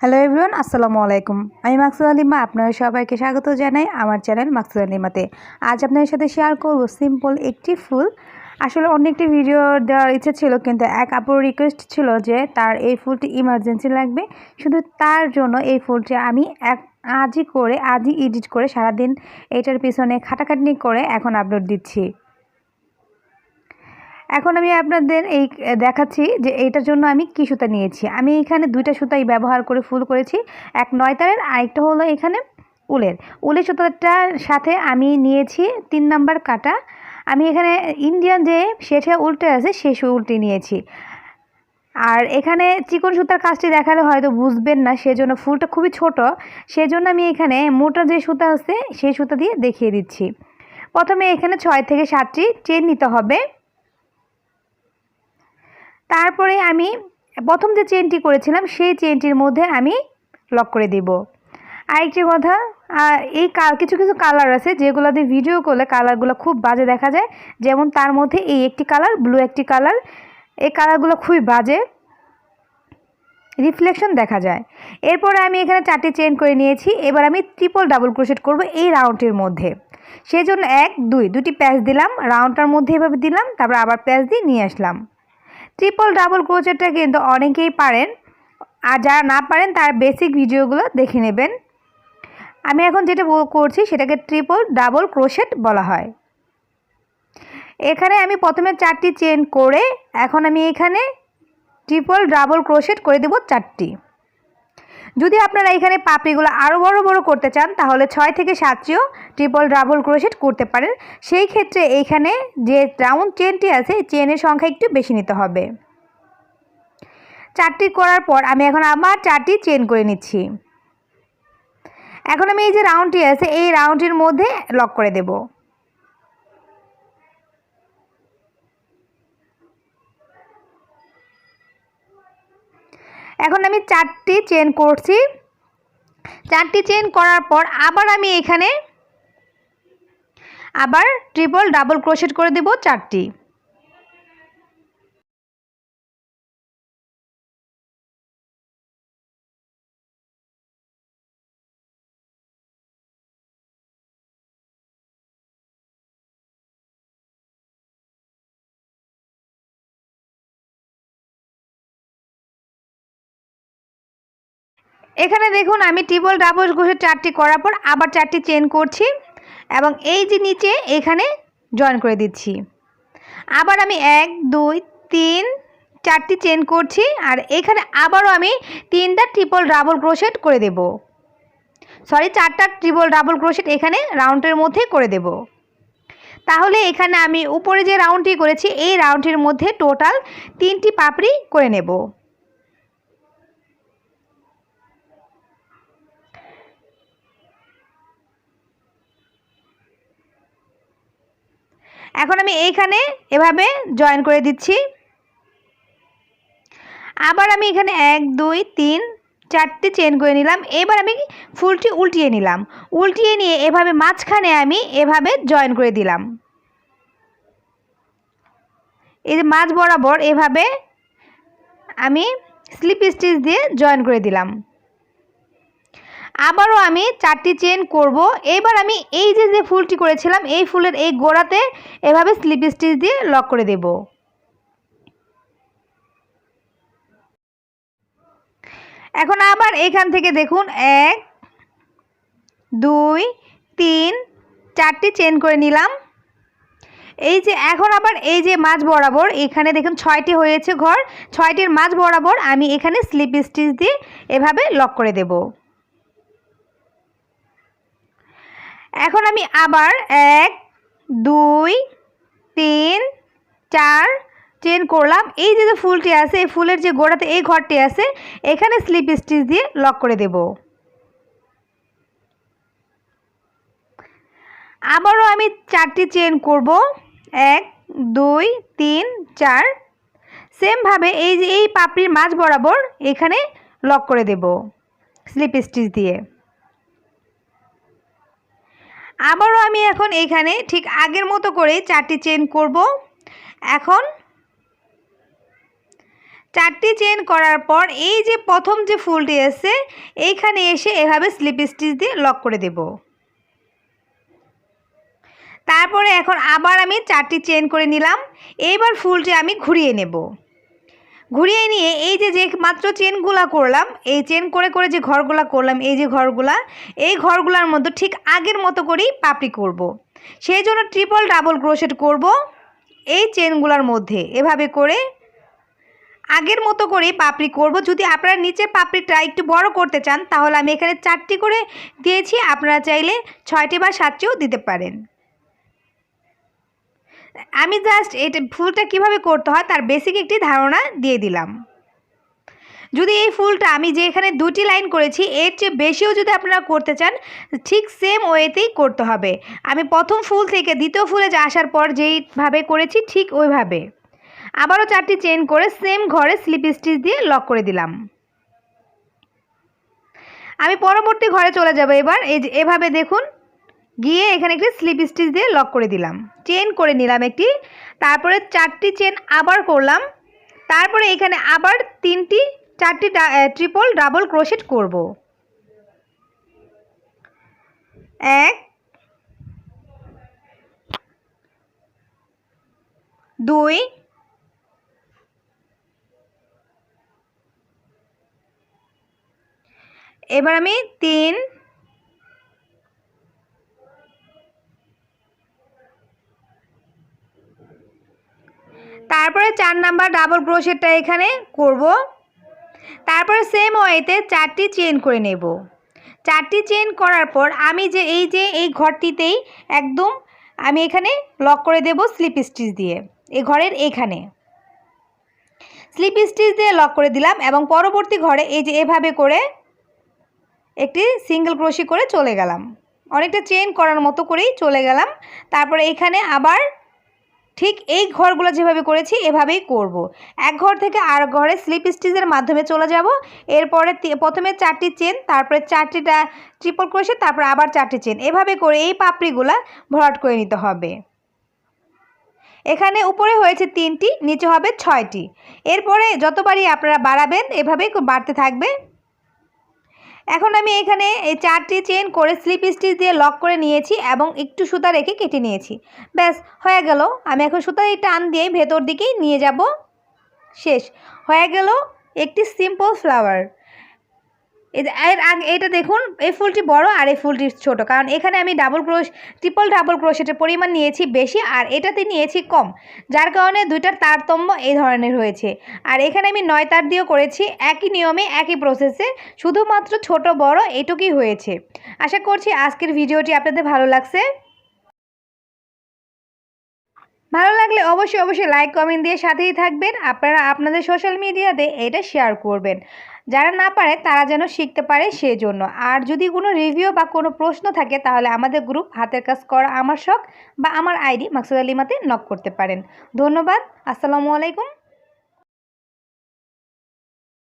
Hello everyone আসসালামু আলাইকুম আমি মাকসুদ আলিমা আপনারা সবাইকে স্বাগত জানাই আমার চ্যানেল মাকসুদ আলিমাতে। আজ আপনাদের সাথে শেয়ার করব সিম্পল একটি ফুল। আসলে অনেকটি ভিডিও দেওয়ার ইচ্ছে ছিল, কিন্তু এক আপুর রিকোয়েস্ট ছিল যে তার এই ফুলটি ইমার্জেন্সি লাগবে। শুধু তার জন্য এই ফুলটি আমি এক আজই করে, আজই এডিট করে সারাদিন এটার পিছনে খাটাখাটনি করে এখন আপলোড দিচ্ছি। এখন আমি আপনাদের এই দেখাচ্ছি যে এইটার জন্য আমি কী সুতা নিয়েছি। আমি এখানে দুইটা সুতাই ব্যবহার করে ফুল করেছি। এক নয় তারের আরেকটা হলো এখানে উলের। উলের সুতাটার সাথে আমি নিয়েছি তিন নাম্বার কাটা। আমি এখানে ইন্ডিয়ান যে সেটা উল্টে আছে সেই উল্টে নিয়েছি। আর এখানে চিকন সুতার কাজটি দেখালে হয়তো বুঝবেন না, সেজন্য ফুলটা খুবই ছোট। সেজন্য আমি এখানে মোটা যে সুতা আছে, সেই সুতা দিয়ে দেখিয়ে দিচ্ছি। প্রথমে এখানে ছয় থেকে সাতটি চেন নিতে হবে। তারপরে আমি প্রথম যে চেনটি করেছিলাম, সেই চেনটির মধ্যে আমি লক করে দিব। আরেকটি কথা এই কিছু কিছু কালার আছে যেগুলো দিয়ে ভিডিও করলে কালারগুলো খুব বাজে দেখা যায়। যেমন তার মধ্যে এই একটি কালার, ব্লু একটি কালার। এই কালারগুলো খুবই বাজে রিফ্লেকশন দেখা যায়। এরপরে আমি এখানে চারটি চেন করে নিয়েছি। এবার আমি ট্রিপল ডাবল ক্রোশেট করব এই রাউন্ডটির মধ্যে। সেই জন্য এক, দুই দুটি প্যাচ দিলাম, রাউন্ডটার মধ্যে এভাবে দিলাম, তারপর আবার প্যাচ দিয়ে নিয়ে আসলাম। ট্রিপল ডাবল ক্রোচেটটা কিন্তু অনেকেই পারেন। আর যারা না পারেন, তার বেসিক ভিডিওগুলো দেখে নেবেন। আমি এখন যেটা করছি, সেটাকে ট্রিপল ডাবল ক্রোশেট বলা হয়। এখানে আমি প্রথমে চারটি চেন করে, এখন আমি এখানে ট্রিপল ডাবল ক্রোশেট করে দেব চারটি। যদি আপনারা এখানে পাপড়িগুলো আরও বড় বড় করতে চান, তাহলে ছয় থেকে সাতটিও ট্রিপল ডাবল ক্রোশেট করতে পারেন। সেই ক্ষেত্রে এইখানে যে রাউন্ড চেনটি আছে চেনের সংখ্যা একটু বেশি নিতে হবে। চারটি করার পর আমি এখন আবার চারটি চেন করে নিচ্ছি। এখন আমি এই যে রাউন্ডটি আছে, এই রাউন্ডটির মধ্যে লক করে দেবো। এখন আমি চারটি চেন করছি। চারটি চেন করার পর আবার আমি এখানে আবার ট্রিপল ডাবল ক্রোশেট করে দেব চারটি। এখানে দেখুন আমি টিবল ডাবল ঘষে চারটি করার পর আবার চারটি চেন করছি এবং এই যে নিচে এখানে জয়েন করে দিচ্ছি। আবার আমি এক, দুই, তিন চারটি চেন করছি আর এখানে আবারও আমি তিনটা ট্রিপল ডাবল ক্রোশেট করে দেব। সরি চারটা ট্রিপল ডাবল ক্রোশেট এখানে রাউন্ডের মধ্যে করে দেব। তাহলে এখানে আমি উপরে যে রাউন্ডটি করেছি, এই রাউন্ডটির মধ্যে টোটাল তিনটি পাপড়ি করে নেব। এখন আমি এইখানে এভাবে জয়েন করে দিচ্ছি। আবার আমি এখানে এক, দুই, তিন, চারটি চেন করে নিলাম। এবার আমি ফুলটি উল্টিয়ে নিলাম। উল্টিয়ে নিয়ে এভাবে মাঝখানে আমি এভাবে জয়েন করে দিলাম। এই যে মাঝ বরাবর এভাবে আমি স্লিপ স্টিচ দিয়ে জয়েন করে দিলাম। আবারও আমি চারটি চেন করব। এবার আমি এই যে যে ফুলটি করেছিলাম, এই ফুলের এই গোড়াতে এভাবে স্লিপ স্টিচ দিয়ে লক করে দেব। এখন আবার এখান থেকে দেখুন, এক, দুই, তিন, চারটি চেন করে নিলাম। এই যে, এখন আবার এই যে মাছ বরাবর, এখানে দেখুন ছয়টি হয়েছে ঘর, ছয়টির মাছ বরাবর আমি এখানে স্লিপ স্টিচ দিয়ে এভাবে লক করে দেবো। এখন আমি আবার এক, দুই, তিন, চার চেন করলাম। এই যে ফুলটি আছে, এই ফুলের যে গোড়াতে এই ঘরটি আছে, এখানে স্লিপ স্টিচ দিয়ে লক করে দেব। আবারও আমি চারটি চেন করব। এক, দুই, তিন, চার। সেমভাবে এই যে এই পাপড়ির মাছ বরাবর এখানে লক করে দেব স্লিপ স্টিচ দিয়ে। আবারও আমি এখন এখানে ঠিক আগের মতো করে চারটি চেন করব। এখন চারটি চেন করার পর এই যে প্রথম যে ফুলটি এসে এইখানে এসে এভাবে স্লিপ স্টিচ দিয়ে লক করে দেব। তারপরে এখন আবার আমি চারটি চেন করে নিলাম। এইবার ফুলটি আমি ঘুরিয়ে নেব। ঘুরিয়ে নিয়ে এই যে যে মাত্র চেনগুলা করলাম, এই চেন করে করে যে ঘরগুলা করলাম, এই যে ঘরগুলা, এই ঘরগুলার মধ্যে ঠিক আগের মতো করেই পাপড়ি করব। সেই জন্য ট্রিপল ডাবল ক্রোশেট করব এই চেনগুলার মধ্যে। এভাবে করে আগের মতো করেই পাপড়ি করব। যদি আপনারা নিচের পাপড়িটা একটু বড় করতে চান, তাহলে আমি এখানে চারটি করে দিয়েছি। আপনারা চাইলে ছয়টি বা সাতটিও দিতে পারেন। আমি জাস্ট এটা ফুলটা কীভাবে করতে হয় তার বেসিক একটি ধারণা দিয়ে দিলাম। যদি এই ফুলটা আমি যে এখানে দুটি লাইন করেছি, এর চেয়ে বেশিও যদি আপনারা করতে চান, ঠিক সেম ওয়েতেই করতে হবে। আমি প্রথম ফুল থেকে দ্বিতীয় ফুলে যে আসার পর যেইভাবে করেছি, ঠিক ওইভাবে। আবারও চারটি চেন করে সেম ঘরে স্লিপ স্টিচ দিয়ে লক করে দিলাম। আমি পরবর্তী ঘরে চলে যাব এবার। এই এভাবে দেখুন গিয়ে এখানে একটি স্লিপ স্টিচ দিয়ে লক করে দিলাম। চেন করে নিলাম একটি। তারপরে চারটি চেন আবার করলাম। তারপরে এখানে আবার তিনটি, চারটি ট্রিপল ডাবল ক্রোশেট করব। এক, দুই, এবার আমি তিন তারপরে চার নাম্বার ডাবল ক্রোশেটটা এখানে করব। তারপরে সেম ওয়েতে চারটি চেন করে নেব। চারটি চেন করার পর আমি যে এই যে এই ঘরটিতেই একদম আমি এখানে লক করে দেব স্লিপ স্টিচ দিয়ে, এই ঘরের এখানে। স্লিপ স্টিচ দিয়ে লক করে দিলাম এবং পরবর্তী ঘরে এই যে এভাবে করে একটি সিঙ্গেল ক্রোশি করে চলে গেলাম। অনেকটা চেন করার মতো করেই চলে গেলাম। তারপরে এখানে আবার ঠিক এই ঘরগুলো যেভাবে করেছি, এভাবেই করব। এক ঘর থেকে আর ঘরে স্লিপ স্টিচের মাধ্যমে চলে যাব। এরপরে প্রথমে চারটি চেন তারপরে চারটিটা ট্রিপল ক্রোশে তারপর আবার চারটি চেন এভাবে করে এই পাপড়িগুলো ভরাট করে নিতে হবে। এখানে উপরে হয়েছে তিনটি, নিচে হবে ছয়টি। এরপরে যতবারই আপনারা বাড়াবেন, এভাবেই বাড়তে থাকবে। এখন আমি এখানে এই চারটি চেন করে স্লিপ স্টিচ দিয়ে লক করে নিয়েছি এবং একটু সুতা রেখে কেটে নিয়েছি। ব্যাস, হয়ে গেল। আমি এখন সুতা এই টান দিয়ে ভেতর দিকেই নিয়ে যাব। শেষ। হয়ে গেল একটি সিম্পল ফ্লাওয়ার এর আগে এটা দেখুন, এই ফুলটি বড় আর এই ফুলটি ছোট। কারণ এখানে আমি ডাবল ক্রোশ ট্রিপল ডাবল ক্রোশেটের পরিমাণ নিয়েছি বেশি আর এটাতে নিয়েছি কম। যার কারণে দুইটার তারতম্য এই ধরনের হয়েছে। আর এখানে আমি নয় তার দিয়েও করেছি, একই নিয়মে, একই প্রসেসে শুধুমাত্র ছোট বড় এটুকুই হয়েছে। আশা করছি আজকের ভিডিওটি আপনাদের ভালো লাগছে। ভালো লাগলে অবশ্যই অবশ্যই লাইক কমেন্ট দিয়ে সাথেই থাকবেন। আপনারা আপনাদের সোশ্যাল মিডিয়াতে এটা শেয়ার করবেন। যারা না পারে, তারা যেন শিখতে পারে সেই জন্য আর যদি কোনো রিভিউ বা কোনো প্রশ্ন থাকে, তাহলে আমাদের গ্রুপ হাতের কাজ করা আমার শখ বা আমার আইডি মাকসুদ আলিমাতে নক করতে পারেন। ধন্যবাদ, আসসালামু আলাইকুম।